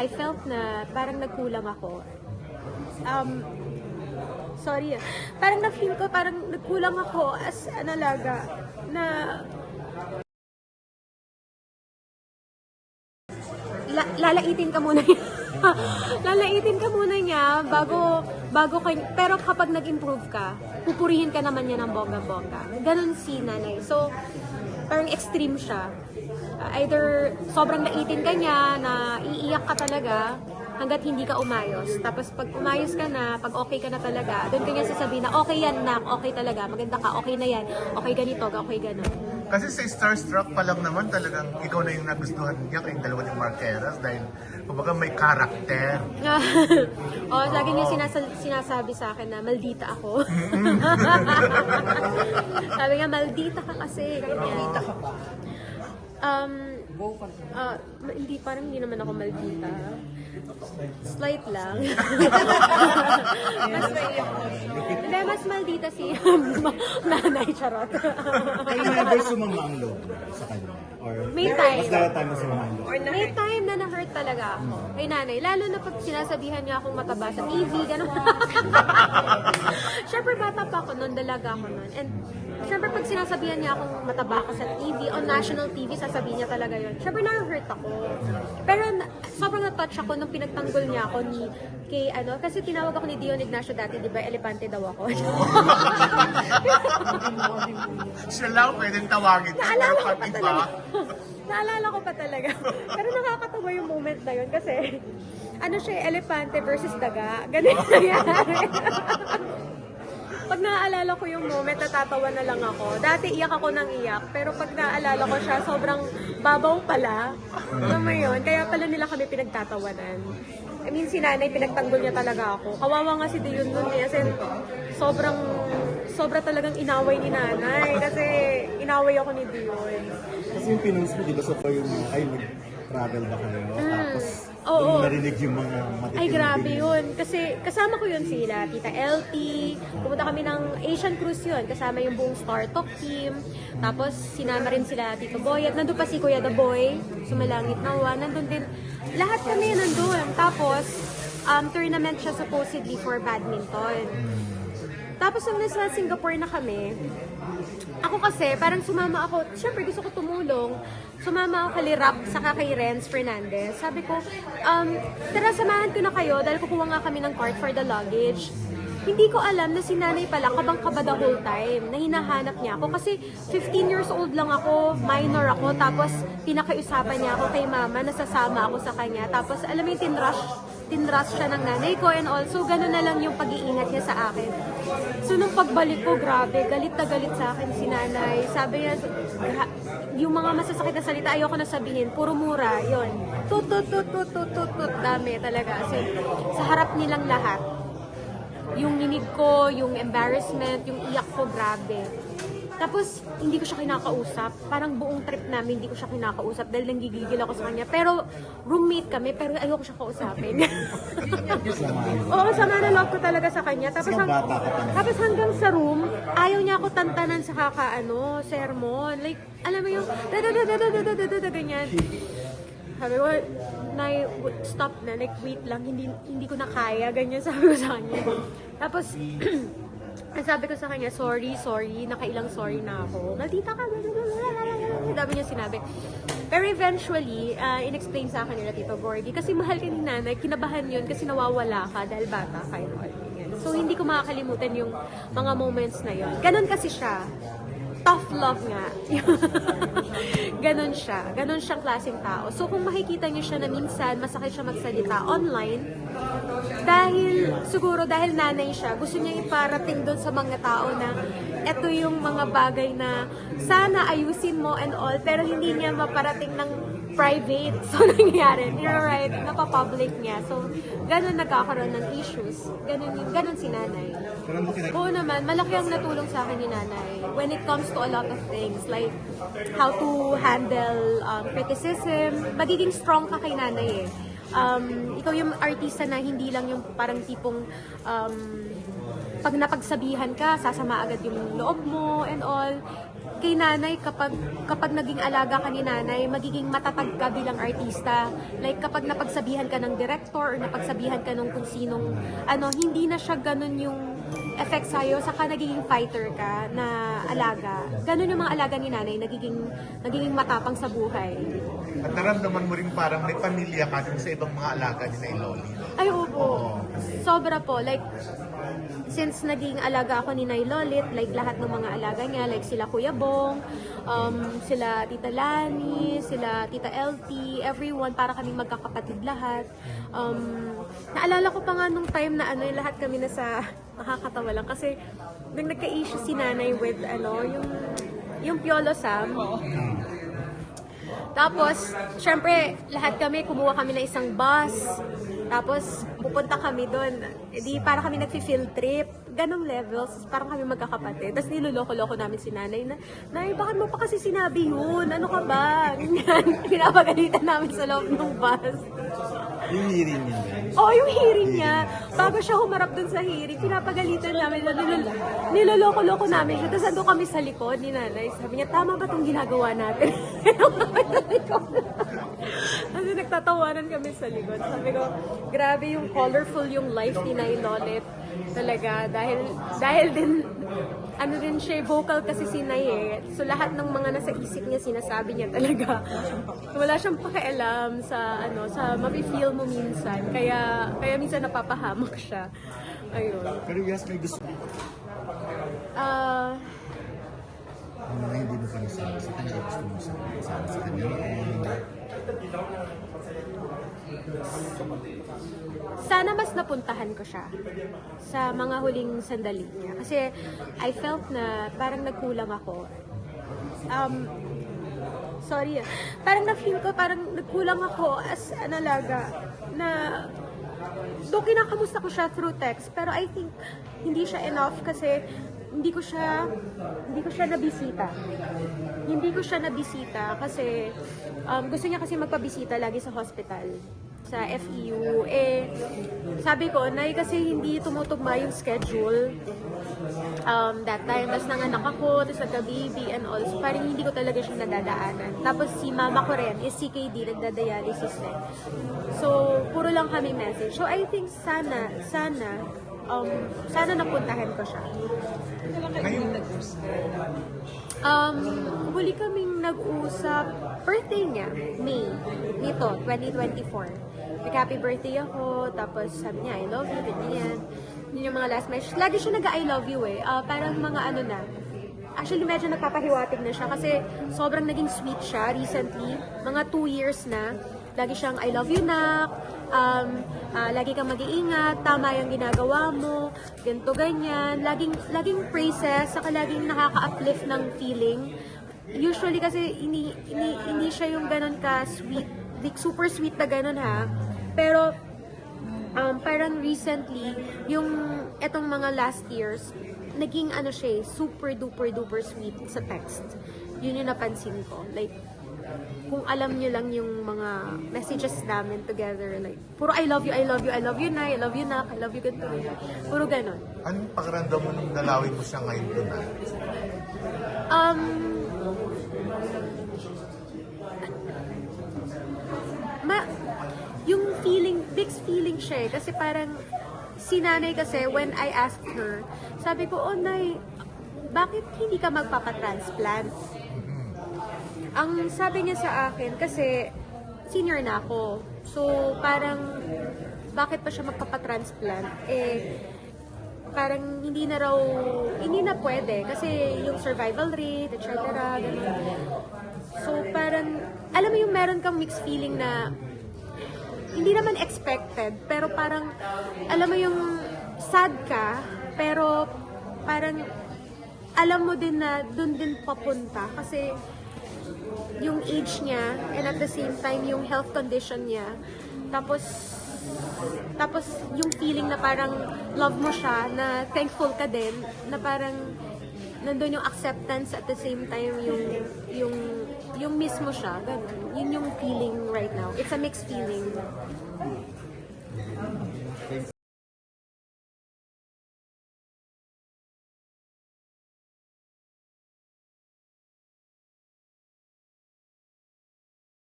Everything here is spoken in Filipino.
I felt na parang nagkulang ako. Um, sorry ah. Parang na-feel ko, parang nagkulang ako as an alaga na la- lalaitin ka muna niya. lalaitin ka muna niya bago bago kay pero kapag nag-improve ka, pupurihin ka naman niya ng bongga-bongga. Ganon si nanay. So, parang extreme siya. Uh, either sobrang laitin ka niya na iiyak ka talaga hanggat hindi ka umayos. Tapos pag umayos ka na, pag okay ka na talaga, doon ka niya sasabihin na okay yan na, okay talaga, maganda ka, okay na yan, okay ganito, okay ganon. Kasi sa Starstruck pa lang naman talagang ikaw na yung nagustuhan niya kayong dalawa ni Marqueras dahil kumbaga may karakter. oh, lagi niya sinasa- sinasabi sa akin na maldita ako. Sabi nga, maldita ka kasi. Maldita ka ba? Um, ah, ma- hindi, parang hindi naman ako maldita. Slight lang. mas, hindi, mas maldita si nanay, charot. Kayo never sumama ang loob sa kanya? Or May time. Mas dahil time na loob? May time na na-hurt talaga ako kay nanay. Lalo na pag sinasabihan niya akong mataba sa TV, gano'n. Siyempre, bata pa ako noon, dalaga ako noon. And siyempre, pag sinasabihan niya akong mataba ka sa TV, on national TV, sasabihin niya talaga yun. Siyempre, na-hurt ako. Pero na- sobrang na-touch ako nung pinagtanggol niya ako ni kay ano, kasi tinawag ako ni Dion Ignacio dati, di ba, elepante daw ako. Siya lang pwedeng tawagin. Naalala pero ko pa talaga. Naalala ko pa talaga. Pero nakakatawa yung moment na yun kasi ano siya, eh, elepante versus daga. Ganun yung nangyari. pag naaalala ko yung moment, natatawa na lang ako. Dati iyak ako ng iyak, pero pag naaalala ko siya, sobrang babaw pala. Alam mo yun? Kaya pala nila kami pinagtatawanan. I mean, si nanay, pinagtanggol niya talaga ako. Kawawa nga si Dion nun eh. Kasi sobrang, sobra talagang inaway ni nanay. Kasi inaway ako ni Dion. Kasi yung pinost mo, di ba, sa pa yung, ay, nag-travel ba kayo? Tapos, Mm. Oo. nung narinig yung mga matitinding... Ay, grabe yun. Kasi kasama ko yun sila, Tita LT. Pumunta kami ng Asian Cruise yun. Kasama yung buong Star Talk team. Tapos sinama rin sila Tito Boy. At nandun pa si Kuya The Boy. Sumalangit Nawa. Nandun din. Lahat kami nandun. Tapos, um, tournament siya supposedly for badminton. Tapos nung nasa Singapore na kami, ako kasi, parang sumama ako, syempre gusto ko tumulong. Sumama ako kay Rap saka kay Renz Fernandez. Sabi ko, um, tara samahan ko na kayo dahil kukuha nga kami ng cart for the luggage. Hindi ko alam na si nanay pala kabang-kaba the whole time na hinahanap niya ako. Kasi 15 years old lang ako, minor ako, tapos pinakiusapan niya ako kay mama na sasama ako sa kanya. Tapos alam mo yung tinrush, tinrush siya ng nanay ko and also ganun na lang yung pag-iingat niya sa akin. So nung pagbalik ko, grabe, galit na galit sa akin si nanay. Sabi niya, "Gra- yung mga masasakit na salita, ayoko na sabihin, puro mura, yon Tut, tut, tut, tut, tut, tut, tut, dami talaga. Kasi sa harap nilang lahat, yung ninig ko, yung embarrassment, yung iyak ko, grabe. Tapos, hindi ko siya kinakausap. Parang buong trip namin, hindi ko siya kinakausap dahil nanggigigil ako sa kanya. Pero, roommate kami, pero ayoko siya kausapin. Oo, sama na loob ko talaga sa kanya. Tapos, hang- tapos hanggang sa room, ayaw niya ako tantanan sa kakaano, sermon. Like, alam mo yung, da da da da da da da da da ganyan. Sabi ko, Nay, stop na. Like, wait lang. Hindi, hindi ko na kaya. Ganyan sabi ko sa kanya. Tapos, ang sabi ko sa kanya, sorry, sorry. Nakailang sorry na ako. Maldita ka. Dami niya sinabi. Pero eventually, uh, in-explain sa akin nila Tito Gordy. Kasi mahal ka ni nanay. Kinabahan yun kasi nawawala ka dahil bata ka and. So, hindi ko makakalimutan yung mga moments na yun. Ganon kasi siya tough love nga. Ganon siya. Ganon siyang klaseng tao. So kung makikita niyo siya na minsan masakit siya magsalita online, dahil, siguro dahil nanay siya, gusto niya iparating doon sa mga tao na eto yung mga bagay na sana ayusin mo and all, pero hindi niya maparating ng private. So, nangyayari. You're right. Napapublic niya. So, ganun nagkakaroon ng issues. Ganun, yun- ganun si nanay. Oo naman, malaki ang natulong sa akin ni nanay when it comes to a lot of things like how to handle um, criticism. Magiging strong ka kay nanay eh. Um, ikaw yung artista na hindi lang yung parang tipong um, pag napagsabihan ka, sasama agad yung loob mo and all. kay nanay kapag kapag naging alaga ka ni nanay, magiging matatag ka bilang artista. Like kapag napagsabihan ka ng director or napagsabihan ka ng kung sinong ano, hindi na siya ganun yung effect sa'yo, saka nagiging fighter ka na alaga. Ganun yung mga alaga ni nanay, nagiging, nagiging matapang sa buhay. At naramdaman mo rin parang may pamilya ka dun sa ibang mga alaga ni Nay Loli. Ay, opo. Sobra po. Like, since naging alaga ako ni Nay Lolit, like lahat ng mga alaga niya, like sila Kuya Bong, um, sila Tita Lani, sila Tita LT, everyone, para kaming magkakapatid lahat. Um, naalala ko pa nga nung time na ano, lahat kami nasa, nakakatawa lang, kasi nung nagka-issue si nanay with, ano, yung, yung Piolo Sam, tapos, syempre, lahat kami, kumuha kami ng isang bus. Tapos, pupunta kami doon. E di, para kami nag-field trip. Ganong levels. Parang kami magkakapatid. Tapos, niloloko-loko namin si nanay na, Nay, bakit mo pa kasi sinabi yun? Ano ka ba? Ganyan. Pinapagalitan namin sa loob ng bus. Yung hearing niya. Oh, yung hearing niya. Bago siya humarap dun sa hearing, pinapagalitan namin. Nilol- niloloko-loko namin siya. Tapos ando kami sa likod ni nanay. Sabi niya, tama ba itong ginagawa natin? Kasi nagtatawanan kami sa likod. Sabi ko, grabe yung colorful yung life ni Nay Lolit. Talaga. Dahil, dahil din, ano rin siya, vocal kasi si Nay eh. So lahat ng mga nasa isip niya, sinasabi niya talaga. Wala siyang pakialam sa, ano, sa mafe-feel mo minsan. Kaya, kaya minsan napapahamak siya. Ayun. Pero yes, may gusto Ah, mo na hindi mo pa nasabi sa kanya, gusto mo sa, sa, sa kanya. Sana mas napuntahan ko siya sa mga huling sandali niya. Kasi I felt na parang nagkulang ako. Um, sorry ah. Parang na-feel ko parang nagkulang ako as an alaga na Though kinakamusta ko siya through text, pero I think hindi siya enough kasi hindi ko siya hindi ko siya nabisita. Hindi ko siya nabisita kasi um, gusto niya kasi magpabisita lagi sa hospital sa FEU. Eh, sabi ko, Nay, kasi hindi tumutugma yung schedule um, that time. Tapos nanganak ako, tapos nagka-baby and all. So parang hindi ko talaga siya nadadaanan. Tapos si mama ko rin is CKD, nagda-dialysis din. So, puro lang kami message. So I think sana, sana, um, sana napuntahan ko siya. Ngayon, Um, huli kaming nag-usap, birthday niya, May, nito, 2024. Nag-happy birthday ako, tapos sabi niya, I love you, ganyan. Yun yung mga last message. Lagi siya nag-I love you eh. Ah, parang mga ano na, Actually, medyo nagpapahiwatig na siya kasi sobrang naging sweet siya recently. Mga two years na. Lagi siyang, I love you, nak. Um, ah, lagi kang mag-iingat. Tama yung ginagawa mo. Ganto, ganyan. Laging, laging praises. Saka laging nakaka-uplift ng feeling. Usually kasi hindi, hindi, hindi siya yung ganun ka-sweet. Like, super sweet na ganun ha. Pero um, parang recently, yung etong mga last years, naging ano siya, eh, super duper duper sweet sa text. Yun yung napansin ko. Like, kung alam niyo lang yung mga messages namin together, like, puro I love you, I love you, I love you na, I love you na, I love you ganito. Puro ganon. anong pakiramdam mo nung nalawin mo siya ngayon doon na? Um, ma, yung feeling, mixed feeling siya eh. Kasi parang, si nanay kasi, when I asked her, sabi ko, oh nay, bakit hindi ka magpapatransplant? Ang sabi niya sa akin, kasi senior na ako. So, parang, bakit pa siya magpapatransplant? Eh, parang hindi na raw, hindi na pwede. Kasi yung survival rate, etc. ganun. So, parang, alam mo yung meron kang mixed feeling na, hindi naman expected, pero parang, alam mo yung sad ka, pero parang, alam mo din na doon din papunta. Kasi, yung age niya, and at the same time, yung health condition niya, tapos, tapos yung feeling na parang love mo siya, na thankful ka din, na parang nandun yung acceptance at the same time yung yung yung miss mo siya, ganun. Yun yung feeling right now. It's a mixed feeling.